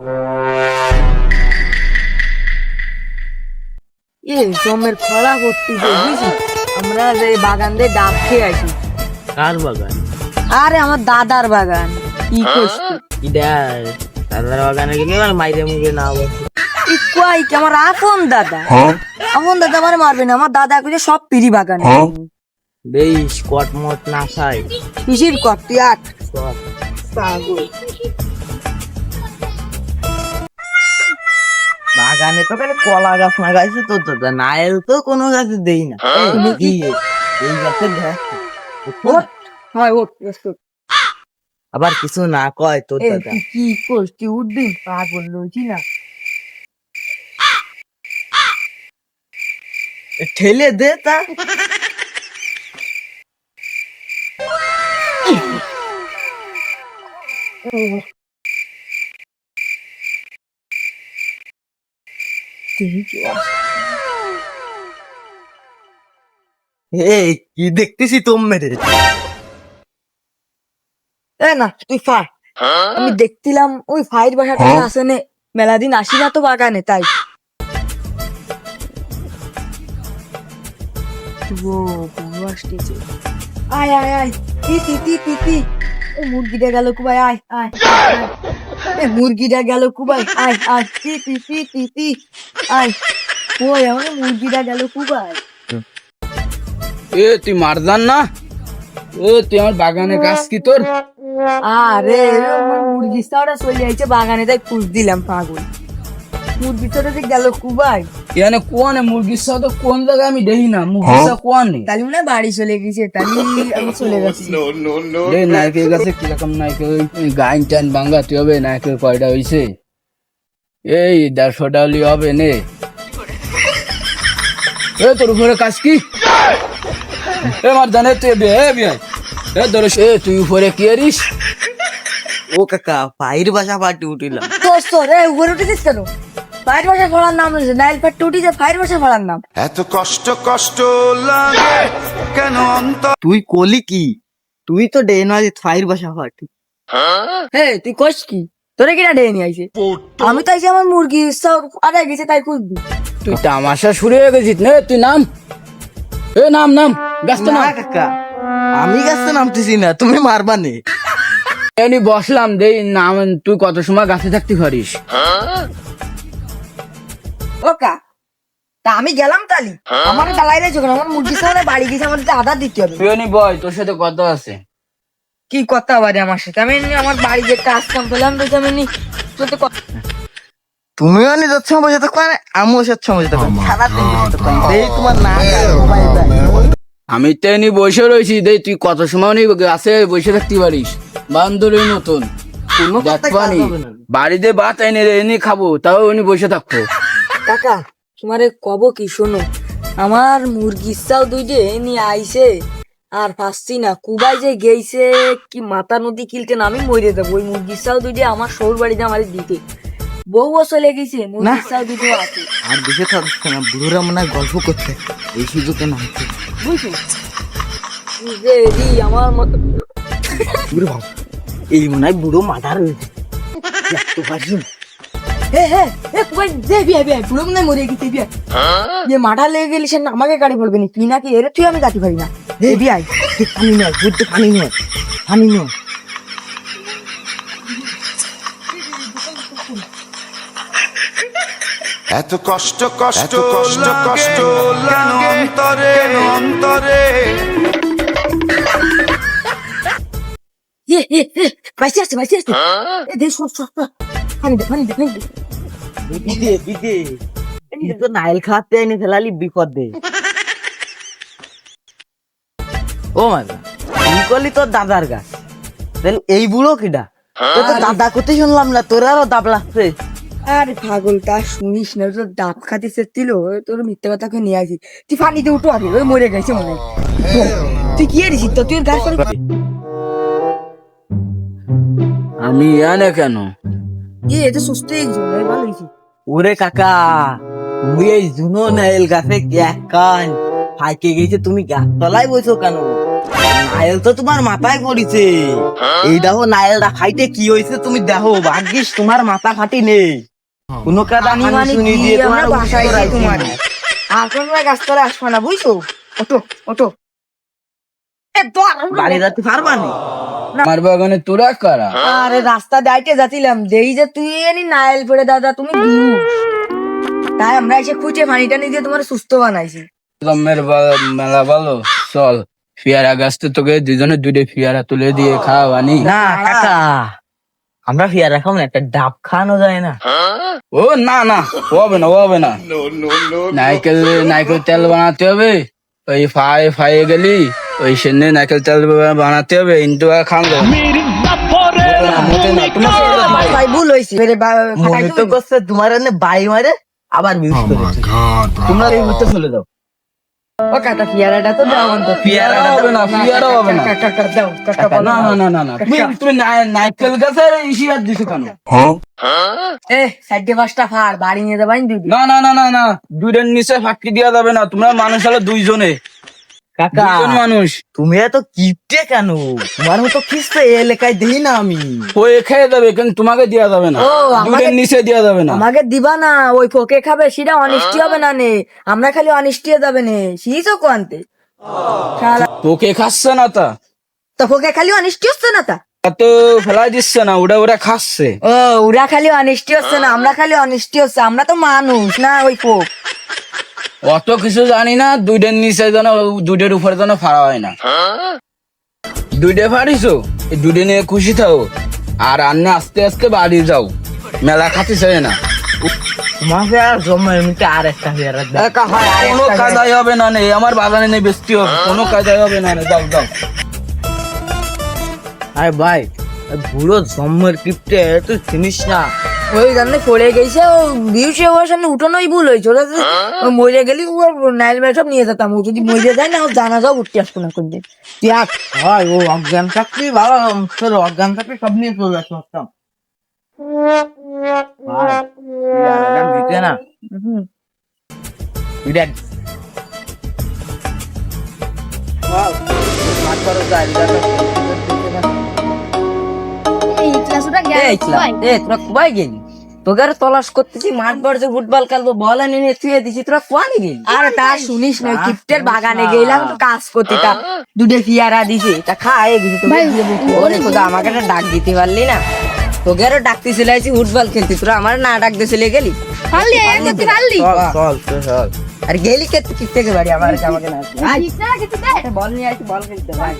এ জমের খরা করতেছে বুঝলি আমরা যে বাগান দিয়ে ডাব খেয়ে আসি কার বাগান? আরে আমার দাদার বাগান। কি করছি ইডা দাদার বাগানে গেলে আমার মাইরে মুখে না বসে ই কই কি আমার আপন দাদা? আপন দাদা আমার মারবে না। আমার দাদা কইছে সব পিরি বাগান। বেশ কট মট না খাই পিসির কর তুই আট। পাগল। বাগানে তো খালি কলা গাছ লাগাইছে তো দাদা নায়েল তো কোনো গাছে দেই না। এই দিয়ে, এই গাছ ওঠ হয় ওঠ আবার কিছু না কয় তোর দাদা। কি করছিস তুই উঠবি? পাগল লইছি না। ঠেলে দে তা। এই কি দেখতেছি তোম মেরে এ না তুই ফা আমি দেখছিলাম ওই ফাইর বাসাটা আছে নে মেলা দিন আসি না তো বাগানে তাই। ও বড় আসতেছে। আয় আয় আয়। তি তি তি তি তি মুরগিটা গেল কুবাই আয় আয় মুরগিটা গেল কুবাই আয় আয়। তি তি তি তি তি আয়। ওই আমার মুরগিটা গেল কুবাই এ তুই মারদান না? এ তুই আমার বাগানে গাছ কি তোর? আরে মুরগি সাওটা চলে আইছে বাগানে তাই পুষ দিলাম পাগল। মুরগি সাওটা যে গেল কুবাই এখানে কোয়ানে মুরগির সাথে কোন জায়গায় আমি দেখি না মুরগির সাথে কোয়ানে? তাহলে মনে বাড়ি চলে গেছে তাহলে আমি চলে গেছি নায়কের কাছে কীরকম নায়কের গাইন টাইন বাঙ্গাতে হবে নায়কের কয়টা হইছে? এই দেড়শোটা হলি হবে নে। এ তোর উপরে কাজ কি? এ মার জানে তুই বে এ বিয়ে এ। ধরে এ তুই উপরে কি আরিস ও কাকা পায়ের বাসা পাটি উঠিলাম। দোস্ত রে উপরে উঠেছিস কেন? ফায়ার বাসা ফলার নাম রয়েছে নাইল প্যাট উঠি যে ফায়ার বাসা ফলার নাম। এত কষ্ট কষ্ট লাগে কেন অন্তর তুই কলি কি? তুই তো ডে নয় ফাইর বাসা পাটি হে তুই কইস কি? তোরে কিনা ডেয়ে নিয়ে আইছে? আমি তাই যে আমার মুরগি সব আদায় গেছে তাই খুঁজবি। তুই তামাশা শুরু হয়ে গেছিস নে তুই নাম। এ নাম নাম গাছটা না কাকা আমি গাছে নামতেছি না তুমি মারবা নে। এমনি বসলাম দেই নাম তুই কত সময় গাছে থাকতে পারিস? ওকা তা আমি গেলাম তালি। আমার জ্বালাই রে যখন আমার মুরগি সামনে বাড়ি গেছে আমার তো আদা দিতে হবে। তুই বয় তোর সাথে কথা আছে। কি কথা বারে আমার সাথে? আমি এমনি আমার বাড়ি যে কাজ কাম পেলাম তো আমি এমনি তোতে তুমিও বসে তো আমিও যাচ্ছ বসে তো সারাদিন বসে থাকো। এই তোমার না আমি তো এমনি বসে রয়েছি দেই তুই কত সময় নি গাছে বসে থাকতে পারিস। বান্দরের মতন। বাড়িতে ভাত এনে রে, এনে খাব তাও উনি বসে থাকতো কাকা তোমারে কব কি শোনো আমার মুরগির চাও দুইটে নিয়ে আইছে আর পাচ্ছি না। কুবাই যে গেইছে কি মাথা নদী কিলতে না আমি মরে দেবো ওই মুরগির চাও দুইটে আমার শহর বাড়িতে আমার দিতে। বউও চলে গেছে মুরগির চাও দুটো আছে। আর বেশি থাকছে না বুড়োরা মনে হয় গল্প করতে। এই সুযোগে নামছে বুঝছ যে রি আমার মতো। এই মনে হয় বুড়ো মাথার রয়েছে দেখতে পারছি না। হয় মরে গেছে যে মাঠা লেগে গেলে সে আমাকে গাড়ি পড়বে না। তুই নাকি এরে তুই আমি গাড়ি পারি না। এই বিয়ে এ, পানি নয় বুঝতে পানি নয় পানি নয়। এত কষ্ট কষ্ট কষ্ট কষ্ট কেন অন্তরে? অন্তরে? এ এ এ বাইসে আসছে বাইসে আসছে। এ দে সর সর সর। পানি দে পানি দে পানি দে। বিদে বিদে। তো নাইল খাতে এনে ফেলালি বিপদ। দে ও মাদা তুই করলি তোর দাদার গাছ। তাহলে এই বুড়ো কিডা তোর তো দাদা কোথায় শুনলাম না তোর আরও দাব লাগছে আরে পাগল তা শুনিস না তোর ডাব খাতে সেছিল তোর মিথ্যে কথা করে নিয়ে আসি তুই পানিতে উঠো আগে ওই মরে গেছে মনে তুই কি এরিস তো তুই গাছ আমি এনে কেন? এ এটা সুস্থ একজন ভালো হয়েছে। ওরে কাকা এই জুনো নাইল গাছে এক কান ফাইকে গেছে তুমি গাছ তলায় বসো কেন? নাইল তো তোমার মাথায় পড়িছে। এই দেখো নাইলটা ফাইটে কি হয়েছে তুমি দেখো ভাগ্যিস তোমার মাথা ফাটি নেই। কোনো কাদা আমি মানে শুনি দিয়ে তোমার বাসায় তোমার আর তোমরা গাছ তলে আসবে না বুঝছ? ওটো ওটো বাড়ি যাতে পারবা নি। আমার বাগানে তোরা কারা? আরে রাস্তা দাইতে যাচ্ছিলাম। দেই যে তুই এনি নাইল পড়ে দাদা তুমি তাই আমরা এসে খুঁজে পানিটা নিয়ে দিয়ে তোমার সুস্থ বানাইছি। মেলা ভালো চল। ফিয়ারা গাছ তো তোকে দুজনে দুটো ফিয়ারা তুলে দিয়ে খাওয়ানি। না কাকা আমরা ফিয়ার রাখাম না একটা ডাব খাওয়ানো যায় না। ও না না হবে না হবে না। নারকেল নারকেল তেল বানাতে হবে ওই ফাই ফাই গেলি ওই সেনে নারকেল তেল বানাতে হবে ইন্টু খান তোমার বাই মারে আবার করেছে। তোমরা এই মুহূর্তে চলে যাও। ও কাকা পিয়ারাটা তো দাও অন্তত। হবে না ফিয়ারা হবে না। কাকা কাকা দাও কাকা না না না না না। তুমি তুমি না- নারকেল গাছের দিছো কেন? এ সাইডে পাঁচটা ফার বাড়ি নিয়ে যাবাই দুই না না না না না। দুইটার নিচে ফাঁকি দেওয়া যাবে না। তোমরা মানুষ হলো দুইজনে। কাকা মানুষ। তুমি এত কিপটে কেন? তোমার মতো খিস্তে এলাকায় দেখি না আমি। ওই খেয়ে যাবে কিন্তু তোমাকে দেওয়া যাবে না। আমাকে- নিচে দেওয়া যাবে না। আমাকে দিবা না ওই ফোকে খাবে সেটা অনিষ্টি হবে না নে। আমরা খালি অনিষ্টি যাবে নে। শিখছো কোয়ান্তে? শালা, তোকে খাচ্ছে না তা। তো খালি অনিষ্টি হচ্ছে না তা? তা ফেলাই দিচ্ছে না ওটা ওরা খাচ্ছে। ও ওরা খালি অনিষ্টি হচ্ছে না আমরা খালি অনিষ্টি হচ্ছে আমরা তো মানুষ না ওই ফোক অত কিছু জানি না দুইটার নিচে যেন দুইটার উপরে যেন ফাড়া হয় না। দুইটা ফাড়িছো? দুইটা নিয়ে খুশি থাও আর আন্নে আস্তে আস্তে বাড়ি যাও। মেলা খাতে চাই না। তোমাকে আর জমা এমনিতে আর একটা ফিয়ারা দাও। একা আর কোনো একটা কাজাই হবে না নে। আমার বাগানে নেই বেশি হবে কোনো কাজাই হবে না নে। যাও যাও। আরে ভাই বুড়ো জম্মের কিপটে তুই চিনিস না? ওই জন্য পড়ে গেছে ও বিউসে ওর সামনে উঠোনোই ভুল হয়েছে। ওরা মরে গেলি ও নাইল মেল সব নিয়ে যেতাম ও যদি মরে যায় না ও জানা যাও উঠতে আসব না কোনদিন। তুই আস হয় ও অজ্ঞান থাকলে ভালো তোর অজ্ঞান থাকলে সব নিয়ে চলে আসতাম ভাই না। এটা এই ক্লাসটা এই ছিলাম। এ তোরা কুবাই গেলি? তোকে আর তলাশ করতেছি মাঠ বড় ফুটবল খেলব বল এনে নিয়ে থুয়ে দিছি তোরা কোয়ানি গেলি? আরে তা শুনিস না কিপ্টের বাগানে গেলাম তো কাজ করতে তা দুটো ফিয়ারা দিছে তা খায় গেছি ওরে খোদা আমাকে একটা ডাক দিতে পারলি না? তোকে আরও ডাকতে চলে ফুটবল খেলতে। তোরা আমার না ডাক দিয়ে চলে গেলি? পারলি এই করতে পারলি। চল চল চল আর গেলি কে তুই বাড়ি আমার আমাকে না। বল নিয়ে আসি বল খেলতে ভাই।